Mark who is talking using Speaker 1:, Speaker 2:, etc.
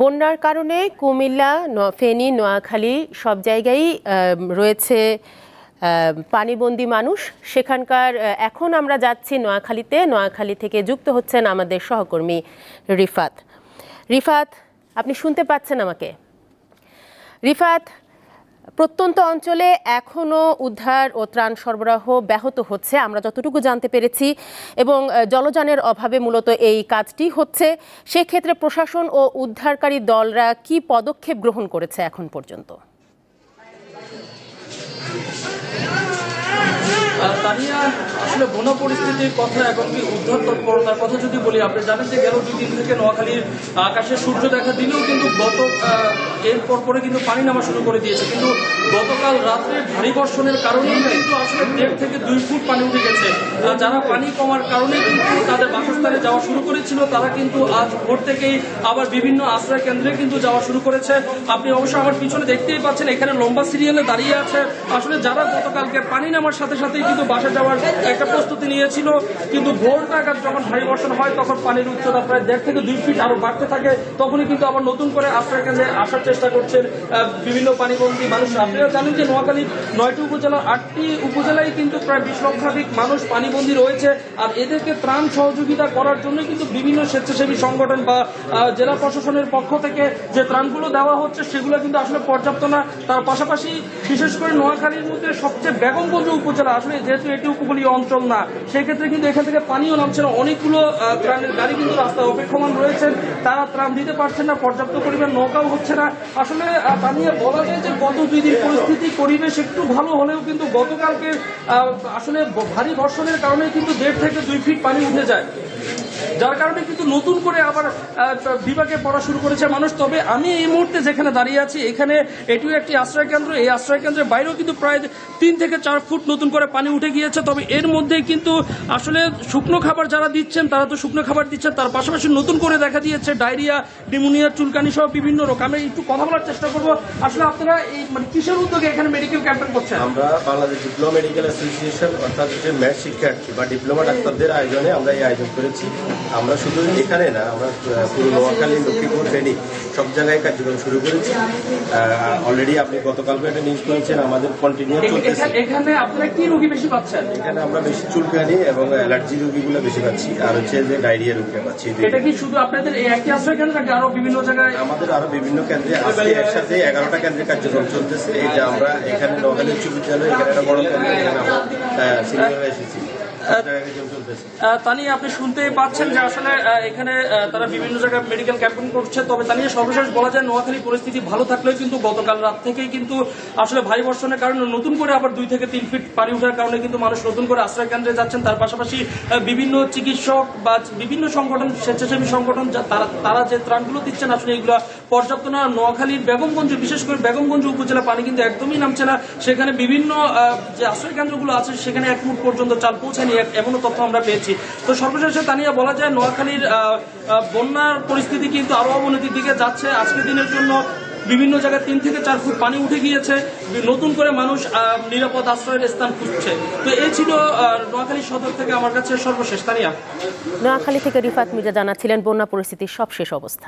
Speaker 1: বন্যার কারণে কুমিল্লা ফেনী, নোয়াখালী সব জায়গায় রয়েছে পানিবন্দী মানুষ। সেখানকার এখন আমরা যাচ্ছি নোয়াখালীতে। নোয়াখালী থেকে যুক্ত হচ্ছেন আমাদের সহকর্মী রিফাত। রিফাত, আপনি শুনতে পাচ্ছেন আমাকে? রিফাত প্রত্যন্ত অঞ্চলে এখনও উদ্ধার ও ত্রাণ সরবরাহ ব্যাহত হচ্ছে, আমরা যতটুকু জানতে পেরেছি। এবং জলযানের অভাবে মূলত এই কাজটি হচ্ছে। সেক্ষেত্রে প্রশাসন ও উদ্ধারকারী দলরা কি পদক্ষেপ গ্রহণ করেছে এখন পর্যন্ত?
Speaker 2: আসলে বন পরিস্থিতির কথা এখন কি উদ্ধার তৎপরতার কথা যদি বলি, আপনি জানেন যে গেল দুই দিন থেকে নোয়াখালীর আকাশে সূর্য দেখা দিলেও কিন্তু গত এর পরে কিন্তু পানি নামা শুরু করে দিয়েছে। কিন্তু গতকাল রাত্রে ভারী বর্ষণের কারণে কিন্তু আসলে দেড় থেকে দুই ফুট পানি উঠে গেছে। যারা পানি কমার কারণে কিন্তু তাদের বাসস্থানে যাওয়া শুরু করেছিল, তারা কিন্তু আজ ভোর থেকেই আবার বিভিন্ন আশ্রয় কেন্দ্রে কিন্তু যাওয়া শুরু করেছে। আপনি অবশ্য আমার পিছনে দেখতেই পাচ্ছেন, এখানে লম্বা সিরিয়ালে দাঁড়িয়ে আছে। আসলে যারা গতকালকে পানি নামার সাথে সাথেই কিন্তু বাসা যাওয়ার একটা প্রস্তুতি নিয়েছিল, কিন্তু ভোর নাগাদ যখন ভারী বর্ষণ হয়, তখন পানির উচ্চতা প্রায় দেড় থেকে দুই ফিট আরও বাড়তে থাকে। তখনই কিন্তু আবার নতুন করে আশ্রয় কেন্দ্রে আসার চেষ্টা করছেন বিভিন্ন পানিবন্দী মানুষ। আপনারা জানেন যে নোয়াখালীর নয়টি উপজেলা, আটটি উপজেলায় কিন্তু প্রায় বিশ লক্ষাধিক মানুষ পানিবন্দী রয়েছে, আর এদেরকে ত্রাণ সহযোগিতা করার জন্য কিন্তু বিভিন্ন স্বেচ্ছাসেবী সংগঠন বা জেলা প্রশাসনের পক্ষ থেকে যে ত্রাণগুলো দেওয়া হচ্ছে সেগুলো কিন্তু আসলে পর্যাপ্ত না। তার পাশাপাশি বিশেষ করে নোয়াখালীর মধ্যে সবচেয়ে বেগমগঞ্জ উপজেলা, আসলে যেহেতু এটি উপকূলীয় অঞ্চল না সেই ক্ষেত্রে কিন্তু এখান থেকে পানিও নামছে না অনেকগুলো ত্রাণের গাড়ি কিন্তু রাস্তায় অপেক্ষমান রয়েছেন। তারা ত্রাণ দিতে পারছেন না, পর্যাপ্ত পরিমাণ নৌকাও হচ্ছে না। আসলে তা নিয়ে বলা যায় যে গত দুই দিন পরিস্থিতি, পরিবেশ একটু ভালো হলেও কিন্তু গতকালকে আসলে ভারী বর্ষণের কারণে কিন্তু দেড় থেকে দুই ফিট পানি উঠে যায়। যার কারণে কিন্তু নতুন করে আবার বিভাগে পড়া শুরু করেছে মানুষ। তবে আমি এই মুহূর্তে যেখানে দাঁড়িয়ে আছি, এখানে এটিও একটি আশ্রয় কেন্দ্র। এই আশ্রয় কেন্দ্রের বাইরেও কিন্তু প্রায় তিন থেকে চার ফুট নতুন করে পানি উঠে গিয়েছে। তবে এর মধ্যে কিন্তু আসলে শুকনো খাবার যারা দিচ্ছেন, তারা তো শুকনো খাবার দিচ্ছেন। তার পাশাপাশি নতুন করে দেখা দিয়েছে ডায়রিয়া নিউমোনিয়া চুলকানি সহ বিভিন্ন রোগ। আমি একটু কথা বলার চেষ্টা করব। আসলে আপনারা এই মানে কিসের উদ্যোগে এখানে মেডিকেল ক্যাম্পেন করছেন?
Speaker 3: আমরা বাংলাদেশ ডিপ্লোমা মেডিকেল অ্যাসোসিয়েশন অর্থাৎ হচ্ছে ম্যাথ শিক্ষার্থী বা ডিপ্লোমা ডাক্তারদের আয়োজনে আমরা এই আয়োজন করেছি। আমরা শুধু এখানে না আমরা পুরো নোয়াখালী লক্ষ্মীপুর ফেনী সব জায়গায় কার্যক্রম শুরু করেছি। অলরেডি আপনি গতকালকে একটা নিউজ করেছেন আমাদের কন্টিনিউ চলতেছে।
Speaker 2: এখানে- আপনারা কি রোগী বেশি পাচ্ছেন?
Speaker 3: এখানে আমরা বেশি চুলকানি এবং অ্যালার্জি রোগীগুলো বেশি পাচ্ছি আর হচ্ছে যে ডায়রিয়া রোগীরা পাচ্ছি।
Speaker 2: এটা কি শুধু আপনাদের এই একটি আশ্রয় কেন্দ্র নাকি আরও বিভিন্ন জায়গায়?
Speaker 3: আমাদের আরও বিভিন্ন কেন্দ্রে আজকে একসাথে এগারোটা কেন্দ্রে কার্যক্রম চলতেছে। এই যে আমরা এখানে নোয়াখালী উচ্চ বিদ্যালয় এখানে একটা বড় কেন্দ্র এখানে আমরা সিনিয়ররা এসেছি। সব জায়গায় কার্যক্রম চলতেছে
Speaker 2: আহ, তা নিয়ে আপনি শুনতেই পাচ্ছেন যে আসলে এখানে তারা বিভিন্ন জায়গায় মেডিকেল ক্যাম্পেইন করছে। তবে তা নিয়ে সর্বশেষ বলা যায় নোয়াখালী পরিস্থিতি ভালো থাকলেও কিন্তু গতকাল রাত থেকেই কিন্তু আসলে ভারী বর্ষণের কারণে নতুন করে আবার দুই থেকে তিন ফিট পানি ওঠার কারণে কিন্তু মানুষ নতুন করে আশ্রয় কেন্দ্রে যাচ্ছেন। তার পাশাপাশি বিভিন্ন চিকিৎসক বা বিভিন্ন সংগঠন স্বেচ্ছাসেবী সংগঠন তারা তারা যে ত্রাণগুলো দিচ্ছেন আসলে এগুলো পর্যাপ্ত না। নোয়াখালীর বেগমগঞ্জ বিশেষ করে বেগমগঞ্জ উপজেলা পানি কিন্তু একদমই নামছে না। সেখানে বিভিন্ন যে আশ্রয় কেন্দ্রগুলো আছে সেখানে এক ফুট পর্যন্ত চাল পৌঁছায়নি। এমনও তথ্য আমরা পেয়েছি। তো সর্বশেষে তানিয়া, বলা যায় নোয়াখালীর বন্যার পরিস্থিতি কিন্তু আরও অবনতির দিকে যাচ্ছে। আজকের দিনের জন্য বিভিন্ন জায়গায় তিন থেকে চার ফুট পানি উঠে গিয়েছে। নতুন করে মানুষ নিরাপদ আশ্রয়ের স্থান খুঁজছে। তো এই ছিল নোয়াখালী সদর থেকে আমার কাছে সর্বশেষ। তানিয়া।
Speaker 1: নোয়াখালী থেকে রিফাত মির্জা জানাচ্ছিলেন, বন্যা পরিস্থিতির সবশেষ অবস্থা।